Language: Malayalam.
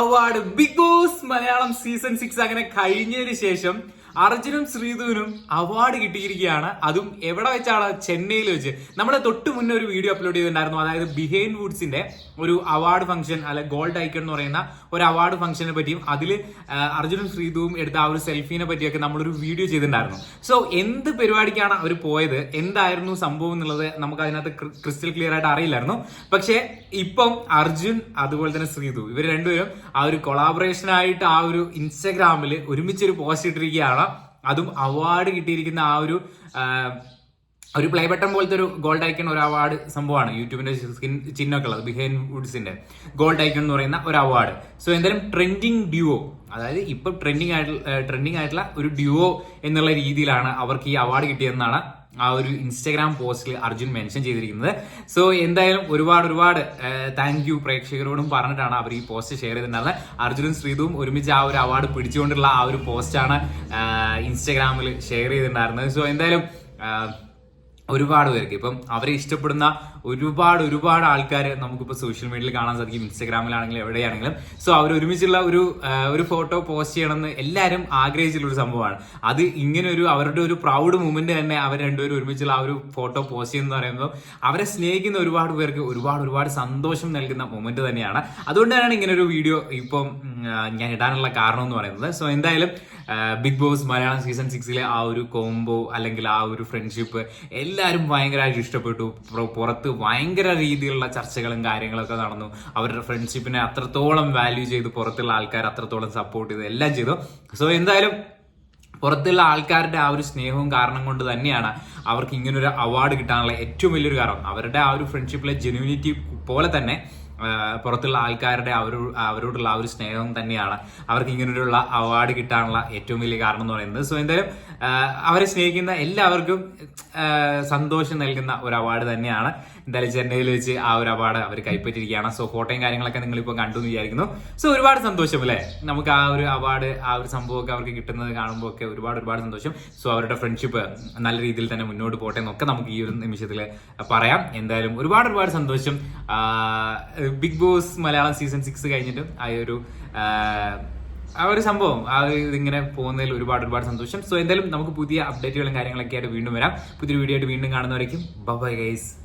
Award Bigg Boss Malayalam season six അങ്ങനെ കഴിഞ്ഞതിന് ശേഷം അർജുനും ശ്രീധുവിനും അവാർഡ് കിട്ടിയിരിക്കുകയാണ്. അതും എവിടെ വെച്ചാണ്? ചെന്നൈയിൽ വെച്ച്. നമ്മുടെ തൊട്ട് മുന്നേ ഒരു വീഡിയോ അപ്ലോഡ് ചെയ്തിട്ടുണ്ടായിരുന്നു. അതായത് ബിഹൈൻഡ് വുഡ്സിന്റെ ഒരു അവാർഡ് ഫംഗ്ഷൻ അല്ലെ ഗോൾഡ് ഐക്കൺ എന്ന് പറയുന്ന ഒരു അവാർഡ് ഫംഗ്ഷനെ പറ്റിയും അതിൽ അർജുനും ശ്രീധുവും എടുത്ത ആ ഒരു സെൽഫീനെ പറ്റിയൊക്കെ നമ്മളൊരു വീഡിയോ ചെയ്തിട്ടുണ്ടായിരുന്നു. സോ എന്ത് പരിപാടിക്കാണ് അവർ പോയത്? എന്തായിരുന്നു സംഭവം എന്നുള്ളത് നമുക്ക് അതിനകത്ത് ക്രിസ്റ്റൽ ക്ലിയർ ആയിട്ട് അറിയില്ലായിരുന്നു. പക്ഷേ ഇപ്പം അർജുൻ അതുപോലെ തന്നെ ശ്രീധു ഇവർ രണ്ടുപേരും ആ ഒരു കൊളാബറേഷൻ ആയിട്ട് ആ ഒരു ഇൻസ്റ്റഗ്രാമിൽ ഒരുമിച്ചൊരു പോസ്റ്റ് ഇട്ടിരിക്കുകയാണ്. അതും അവാർഡ് കിട്ടിയിരിക്കുന്ന ആ ഒരു ഒരു പ്ലേ ബട്ടൺ പോലത്തെ ഒരു ഗോൾഡ് ഐക്കൺ ഒരു അവാർഡ് സംഭവമാണ് യൂട്യൂബിന്റെ സ്കിൻ ചിഹ്നമൊക്കെ ഉള്ളത് ബിഹൈൻ വുഡ്സിന്റെ ഗോൾഡ് ഐക്കൺ എന്ന് പറയുന്ന ഒരു അവാർഡ് സോ എന്തായാലും ട്രെൻഡിങ് ഡ്യുവോ അതായത് ഇപ്പൊ ട്രെൻഡിങ് ആയിട്ടുള്ള ട്രെൻഡിങ് ആയിട്ടുള്ള ഒരു ഡ്യുവോ എന്നുള്ള രീതിയിലാണ് അവർക്ക് ഈ അവാർഡ് കിട്ടിയതെന്നാണ് ആ ഒരു ഇൻസ്റ്റാഗ്രാം പോസ്റ്റിൽ അർജുൻ മെൻഷൻ ചെയ്തിരിക്കുന്നത്. സോ എന്തായാലും ഒരുപാട് ഒരുപാട് താങ്ക് യു പ്രേക്ഷകരോടും പറഞ്ഞിട്ടാണ് അവർ ഈ പോസ്റ്റ് ഷെയർ ചെയ്തിട്ടുണ്ടായിരുന്നത് അർജുനും ശ്രീതുവും ഒരുമിച്ച് ആ ഒരു അവാർഡ് പിടിച്ചുകൊണ്ടുള്ള ആ ഒരു പോസ്റ്റാണ് ഇൻസ്റ്റാഗ്രാമിൽ ഷെയർ ചെയ്തിട്ടുണ്ടായിരുന്നത്. സോ എന്തായാലും ഒരുപാട് പേർക്ക്. ഇപ്പം അവരെ ഇഷ്ടപ്പെടുന്ന ഒരുപാട് ഒരുപാട് ആൾക്കാർ നമുക്കിപ്പോൾ സോഷ്യൽ മീഡിയയിൽ കാണാൻ സാധിക്കും. ഇൻസ്റ്റാഗ്രാമിലാണെങ്കിലും എവിടെയാണെങ്കിലും. സോ അവർ ഒരുമിച്ചുള്ള ഒരു ഒരു ഫോട്ടോ പോസ്റ്റ് ചെയ്യണമെന്ന് എല്ലാവരും ആഗ്രഹിച്ചിട്ടുള്ള ഒരു സംഭവമാണ്. അത് ഇങ്ങനെ ഒരു അവരുടെ ഒരു പ്രൗഡ് മൂമെന്റ് തന്നെ അവർ രണ്ടുപേരും ഒരുമിച്ചുള്ള ആ ഒരു ഫോട്ടോ പോസ്റ്റ് ചെയ്യുന്നത് പറയുമ്പോൾ അവരെ സ്നേഹിക്കുന്ന ഒരുപാട് പേർക്ക് ഒരുപാട് ഒരുപാട് സന്തോഷം നൽകുന്ന മൊമെന്റ് തന്നെയാണ്. അതുകൊണ്ട് തന്നെയാണ് ഇങ്ങനെ ഒരു വീഡിയോ ഇപ്പം ഞാൻ ഇടാനുള്ള കാരണം എന്ന് പറയുന്നത്. സോ എന്തായാലും ബിഗ് ബോസ് മലയാളം സീസൺ സിക്സിലെ ആ ഒരു കോംബോ അല്ലെങ്കിൽ ആ ഒരു ഫ്രണ്ട്ഷിപ്പ് എല്ലാവരും ഭയങ്കരമായിട്ട് ഇഷ്ടപ്പെട്ടു. പുറത്ത് ഭയങ്കര രീതിയിലുള്ള ചർച്ചകളും കാര്യങ്ങളൊക്കെ നടന്നു. അവരുടെ ഫ്രണ്ട്ഷിപ്പിനെ അത്രത്തോളം വാല്യൂ ചെയ്ത് പുറത്തുള്ള ആൾക്കാർ അത്രത്തോളം സപ്പോർട്ട് ചെയ്ത് എല്ലാം ചെയ്തു. സോ എന്തായാലും പുറത്തുള്ള ആൾക്കാരുടെ ആ ഒരു സ്നേഹവും കാരണം കൊണ്ട് തന്നെയാണ് അവർക്ക് ഇങ്ങനൊരു അവാർഡ് കിട്ടാനുള്ള ഏറ്റവും വലിയൊരു കാരണം. അവരുടെ ആ ഒരു ഫ്രണ്ട്ഷിപ്പിലെ ജെനുവിനിറ്റി പോലെ തന്നെ പുറത്തുള്ള ആൾക്കാരുടെ അവരോ അവരോടുള്ള ആ ഒരു സ്നേഹം തന്നെയാണ്. അവർക്ക് ഇങ്ങനെയുള്ള അവാർഡ് കിട്ടാനുള്ള ഏറ്റവും വലിയ കാരണം എന്ന് പറയുന്നത്. സോ എന്തായാലും അവരെ സ്നേഹിക്കുന്ന എല്ലാവർക്കും സന്തോഷം നൽകുന്ന ഒരു അവാർഡ് തന്നെയാണ്. എന്തായാലും ചെന്നൈയിൽ വെച്ച് ആ ഒരു അവാർഡ് അവർ കൈപ്പറ്റിയിരിക്കുകയാണ്. സോ ഫോട്ടോയും കാര്യങ്ങളൊക്കെ നിങ്ങൾ ഇപ്പോൾ കണ്ടു എന്ന് വിചാരിക്കുന്നു. സോ ഒരുപാട് സന്തോഷം അല്ലേ? നമുക്ക് ആ ഒരു അവാർഡ് ആ ഒരു സംഭവമൊക്കെ അവർക്ക് കിട്ടുന്നത് കാണുമ്പോൾ ഒക്കെ ഒരുപാട് ഒരുപാട് സന്തോഷം. സോ അവരുടെ ഫ്രണ്ട്ഷിപ്പ് നല്ല രീതിയിൽ തന്നെ മുന്നോട്ട് പോട്ടെ എന്നൊക്കെ നമുക്ക് ഈ ഒരു നിമിഷത്തിൽ പറയാം. എന്തായാലും ഒരുപാട് ഒരുപാട് സന്തോഷം. Bigg Boss Malayalam season six കഴിഞ്ഞിട്ടും ആ ഒരു ആ, ഒരു സംഭവം ആ ഇതിങ്ങനെ പോകുന്നതിൽ ഒരുപാട് ഒരുപാട് സന്തോഷം. സോ എന്തായാലും നമുക്ക് പുതിയ അപ്ഡേറ്റുകളും കാര്യങ്ങളൊക്കെ ആയിട്ട് വീണ്ടും വരാം. പുതിയൊരു വീഡിയോ ആയിട്ട് വീണ്ടും കാണുന്നവരേക്കും. Bye guys